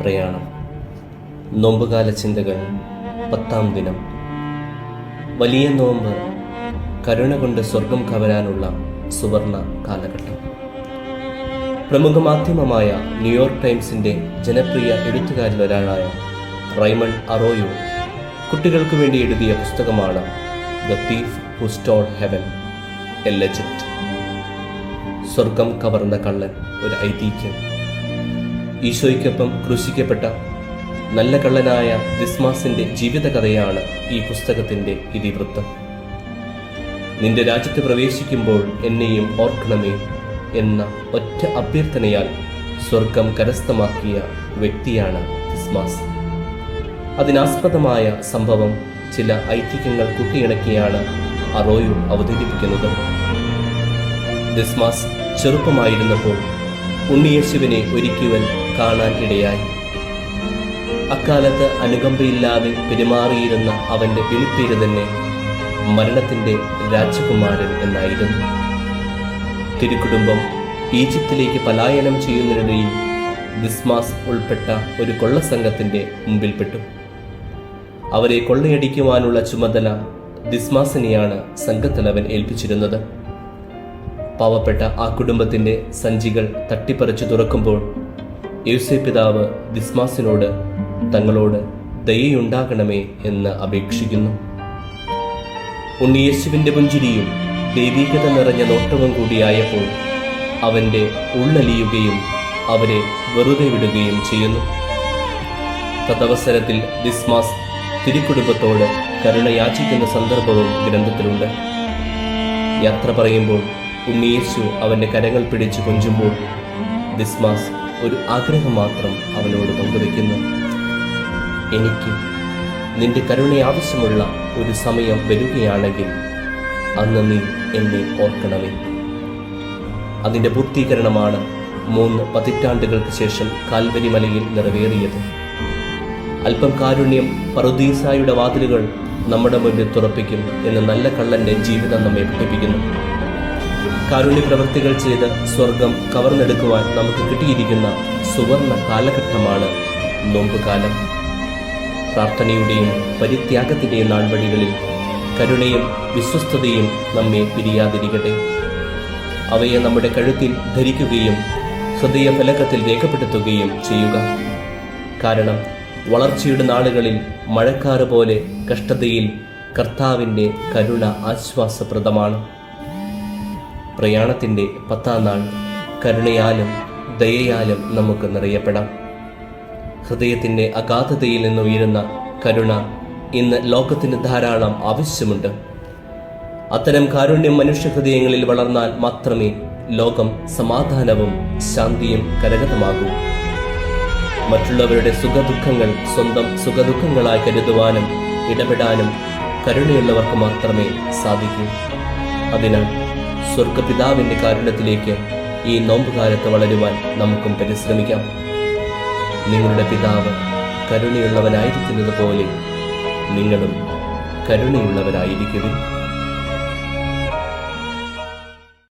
പ്രയാണം. നോമ്പുകാല ചിന്തകൾ പത്താം ദിനം. വലിയ നോമ്പ് കരുണ കൊണ്ട് സ്വർഗം കവരാനുള്ള സുവർണ കാലഘട്ടം. പ്രമുഖ മാധ്യമമായ ന്യൂയോർക്ക് ടൈംസിന്റെ ജനപ്രിയ എഴുത്തുകാരിൽ ഒരാളായ റൈമൺ അറോയോ കുട്ടികൾക്ക് വേണ്ടി എഴുതിയ പുസ്തകമാണ് the thief who stole heaven a legend. സ്വർഗം കവർന്ന കള്ളൻ ഒരു ഐതിഹ്യം. ഈശോയ്ക്കൊപ്പം ക്രൂശിക്കപ്പെട്ട നല്ല കള്ളനായ ദിസ്മാസിന്റെ ജീവിതകഥയാണ് ഈ പുസ്തകത്തിന്റെ ഇതിവൃത്തം. നിന്റെ രാജ്യത്ത് പ്രവേശിക്കുമ്പോൾ എന്നെയും ഓർക്കണമേ എന്ന ഒറ്റ അഭ്യർത്ഥനയാൽ സ്വർഗം കരസ്ഥമാക്കിയ വ്യക്തിയാണ് ദിസ്മാസ് അതിനാസ്പദമായ സംഭവം ചില ഐതിഹ്യങ്ങൾ കൂട്ടിയിണക്കിയാണ് അറോയു അവതരിപ്പിക്കുന്നത്. ദിസ്മാസ് ചെറുപ്പമായിരുന്നപ്പോൾ ഉണ്ണിയേശുവിനെ ഒരിക്കൽ കാണാൻ ഇടയായി അക്കാലത്ത് അനുകമ്പയില്ലാതെ പെരുമാറിയിരുന്ന അവന്റെ വിളിപ്പേര് തന്നെ മരണത്തിന്റെ രാജകുമാരൻ എന്നായിരുന്നു. തിരുക്കുടുംബം ഈജിപ്തിലേക്ക് പലായനം ചെയ്യുന്നതിനിടയിൽ ദിസ്മാസ് ഉൾപ്പെട്ട ഒരു കൊള്ളസംഘത്തിന്റെ മുമ്പിൽപ്പെട്ടു. അവരെ കൊള്ളയടിക്കുവാനുള്ള ചുമതല ദിസ്മാസിനെയാണ് സംഘത്തലവൻ ഏൽപ്പിച്ചിരുന്നത്. പാവപ്പെട്ട ആ കുടുംബത്തിന്റെ സഞ്ചികൾ തട്ടിപ്പറിച്ചു തുറക്കുമ്പോൾ യേശു പിതാവ് ദിസ്മാസിനോട് തങ്ങളോട് ദയുണ്ടാകണമേ എന്ന് അപേക്ഷിക്കുന്നു. ഉണ്ണിയേശുവിന്റെ പുഞ്ചിരിയും ദൈവീകത നിറഞ്ഞ നോട്ടവും കൂടിയായപ്പോൾ അവന്റെ ഉള്ളലിയുകയും അവരെ വെറുതെ വിടുകയും ചെയ്യുന്നു. തദവസരത്തിൽ ദിസ്മാസ് തിരുക്കുടുംബത്തോട് കരുണ യാചിക്കുന്ന സന്ദർഭവും ഗ്രന്ഥത്തിലുണ്ട്. യാത്ര പറയുമ്പോൾ ഉണ്ണിയേശു അവന്റെ കരങ്ങൾ പിടിച്ചു കൊഞ്ചുമ്പോൾ ദിസ്മാസ് ഒരു ആഗ്രഹം മാത്രം അവനോട് പങ്കുവെക്കുന്നു. എനിക്ക് നിന്റെ കരുണ ആവശ്യമുള്ള ഒരു സമയം വരികയാണെങ്കിൽ അന്ന് നീ എന്നെ ഓർക്കണമേ. അതിന്റെ പൂർത്തീകരണമാണ് മൂന്ന് പതിറ്റാണ്ടുകൾക്ക് ശേഷം കാൽവരി മലയിൽ നിറവേറിയത്. അല്പം കാരുണ്യം പറുദീസായുടെ വാതിലുകൾ നമ്മുടെ മുന്നിൽ തുറപ്പിക്കും എന്ന് നല്ല കള്ളന്റെ ജീവിതം നമ്മെ പഠിപ്പിക്കുന്നു. കാരുണ്യ പ്രവൃത്തികൾ ചെയ്ത് സ്വർഗം കവർന്നെടുക്കുവാൻ നമുക്ക് കിട്ടിയിരിക്കുന്ന സുവർണ കാലഘട്ടമാണ് നോമ്പുകാലം. പ്രാർത്ഥനയുടെയും പരിത്യാഗത്തിന്റെയും നാൾവഴികളിൽ കരുണയും വിശ്വസ്തതയും നമ്മെ പിരിയാതിരിക്കട്ടെ. അവയെ നമ്മുടെ കഴുത്തിൽ ധരിക്കുകയും ഹൃദയഫലകത്തിൽ രേഖപ്പെടുത്തുകയും ചെയ്യുക. കാരണം വളർച്ചയുടെ നാളുകളിൽ മഴക്കാറ് പോലെ കഷ്ടതയിൽ കർത്താവിന്റെ കരുണ ആശ്വാസപ്രദമാണ്. പ്രയാണത്തിന്റെ പത്താം നാൾ കരുണയാലും ദയയാലും നമുക്ക് നിറയപ്പെടാം. ഹൃദയത്തിന്റെ അഗാധതയിൽ നിന്ന് ഉയരുന്ന കരുണ ഇന്ന് ലോകത്തിന് ധാരാളം ആവശ്യമുണ്ട്. അത്തരം കാരുണ്യം മനുഷ്യഹൃദയങ്ങളിൽ വളർന്നാൽ മാത്രമേ ലോകം സമാധാനവും ശാന്തിയും കരഗതമാകൂ. മറ്റുള്ളവരുടെ സുഖദുഃഖങ്ങൾ സ്വന്തം സുഖദുഃഖങ്ങളായി കരുതുവാനും ഇടപെടാനും കരുണയുള്ളവർക്ക് മാത്രമേ സാധിക്കൂ. അതിനാൽ സ്വർഗപിതാവിന്റെ കാരുണ്യത്തിലേക്ക് ഈ നോമ്പുകാലത്ത് വളരുവാൻ നമുക്കും പരിശ്രമിക്കാം. നിങ്ങളുടെ പിതാവ് കരുണയുള്ളവനായിരിക്കുന്നത് പോലെ നിങ്ങളും കരുണയുള്ളവരായിരിക്കുവിൻ.